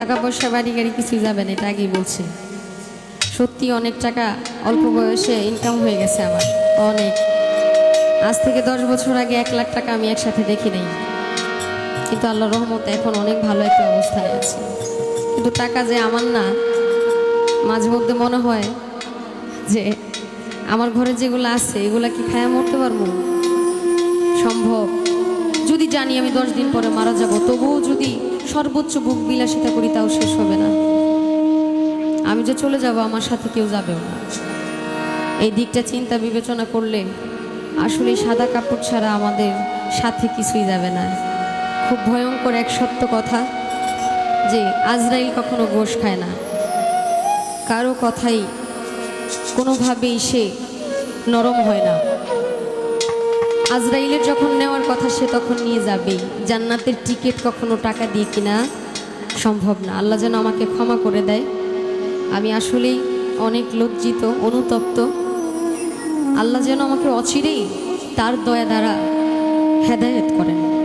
টাকা পয়সা বাড়ি গাড়ি কিছুই যাবে না, এটা আগেই বলছে। সত্যি অনেক টাকা অল্প বয়সে ইনকাম হয়ে গেছে আমার, অনেক। আজ থেকে দশ বছর আগে এক লাখ টাকা আমি একসাথে দেখি নাই। কিন্তু আল্লাহ রহমতে এখন অনেক ভালো একটা অবস্থায় আছে। কিন্তু টাকা যে আমার না, মাঝে মধ্যে মনে হয় যে আমার ঘরে যেগুলো আছে, এগুলা কি খায়া মরতে পারব? সম্ভব। যদি জানি আমি দশ দিন পরে মারা যাব, তবুও যদি সর্বোচ্চ বুক বিলাসিতা করি, তাও শেষ হবে না। আমি যে চলে যাব, আমার সাথে কেউ যাবেও না। এই দিকটা চিন্তা বিবেচনা করলে আসলে সাদা কাপড় ছাড়া আমাদের সাথে কিছুই যাবে না। খুব ভয়ঙ্কর এক সত্য কথা যে আজরাইল কখনো গোশ খায় না। কারও কথাই কোনোভাবেই সে নরম হয় না। আজরাইলের যখন নেওয়ার কথা, সে তখন নিয়ে যাবে। জান্নাতের টিকিট কখনো টাকা দিয়ে কিনা সম্ভব না। আল্লাহ যেন আমাকে ক্ষমা করে দেয়। আমি আসলেই অনেক লজ্জিত, অনুতপ্ত। আল্লাহ যেন আমাকে অচিরেই তার দয়া দ্বারা হেদায়েত করেন।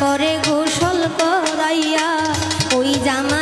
করে গোসল করাইয়া ওই জামা